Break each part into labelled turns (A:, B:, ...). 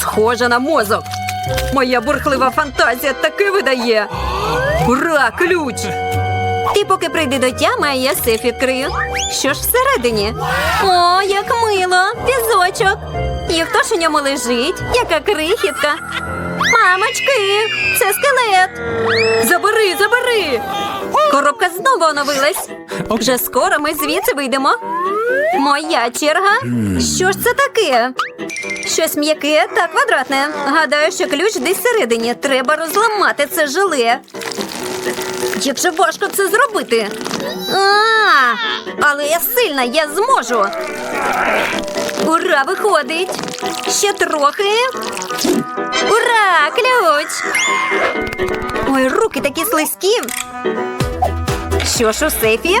A: Схоже на мозок. Моя бурхлива фантазія таки видає. Ура, ключ! Ти поки прийди до тями, а я сейф відкрию. Що ж всередині? О, як мило! Візочок. І хто ж у ньому лежить? Яка крихітка. Мамочки, це скелет. Забери, забери. Коробка знову оновилась. Вже скоро ми звідси вийдемо. Моя черга. Що ж це таке? Щось м'яке та квадратне. Гадаю, що ключ десь всередині. Треба розламати це желе. Як же важко це зробити? А, але я сильна, я зможу. Ура, виходить. Ще трохи. Ура! Ключ! Ой, руки такі слизькі. Що ж у сейфі?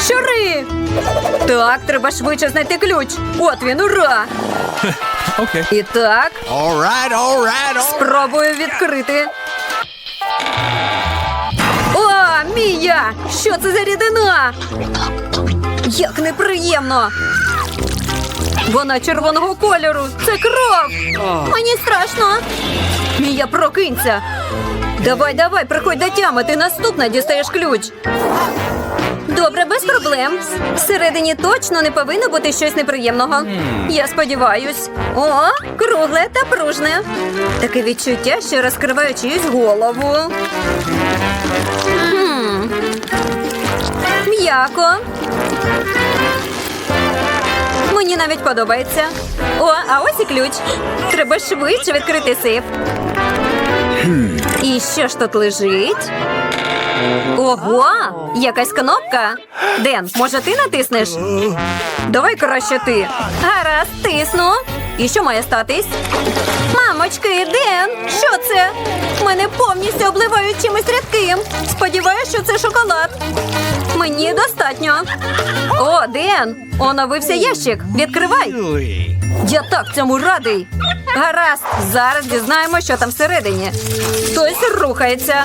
A: Щури! Так, треба швидше знайти ключ. От він, ура!
B: Okay.
A: І так,
C: All right, all right, all
A: спробую відкрити. О, Мія! Що це за рідина? Як неприємно! Вона червоного кольору. Це кров. Мені страшно. Мія, прокинься. Давай, давай, приходь до тями. Ти наступна дістаєш ключ. Добре, без проблем. Всередині точно не повинно бути щось неприємного. Я сподіваюсь. О, кругле та пружне. Таке відчуття, що розкриваю чиюсь голову. М'яко. Мені навіть подобається. О, а ось і ключ. Треба швидше відкрити сейф. І що ж тут лежить? Ого, якась кнопка. Ден, може ти натиснеш? Давай краще ти. Гаразд, тисну. І що має статись? Мамочки, Ден, що це? Мене повністю обливають чимось рідким. Сподіваюсь, що це шоколад. Мені достатньо. О, Ден, оновився ящик. Відкривай. Я так цьому радий. Гаразд, зараз дізнаємо, що там всередині. Хтось рухається.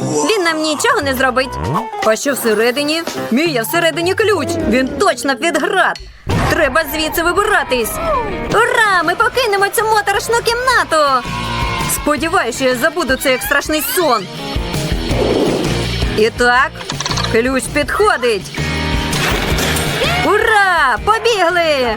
A: Він нам нічого не зробить. А що всередині? Мія, всередині ключ. Він точно під град. Треба звідси вибиратись. Ура! Ми покинемо цю моторошну кімнату. Сподіваюся, що я забуду це як страшний сон. І так, ключ підходить. Ура! Побігли!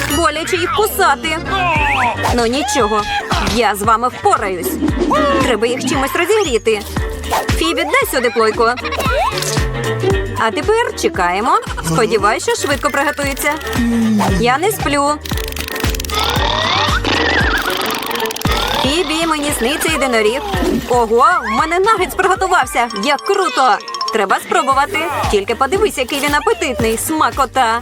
A: Боляче їх кусати. Ну нічого, я з вами впораюсь. Треба їх чимось розігріти. Фібі, дай сюди плойку. А тепер чекаємо. Сподіваюсь, що швидко приготується. Я не сплю. Фібі, мені сниться єдиноріг. Ого, в мене нагетс приготувався. Як круто! Треба спробувати. Тільки подивись, який він апетитний. Смакота.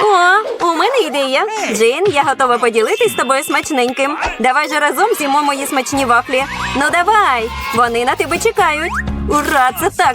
A: О, у мене ідея. Джин, я готова поділитись з тобою смачненьким. Давай же разом з'їмо мої смачні вафлі. Ну давай, вони на тебе чекають. Ура, це так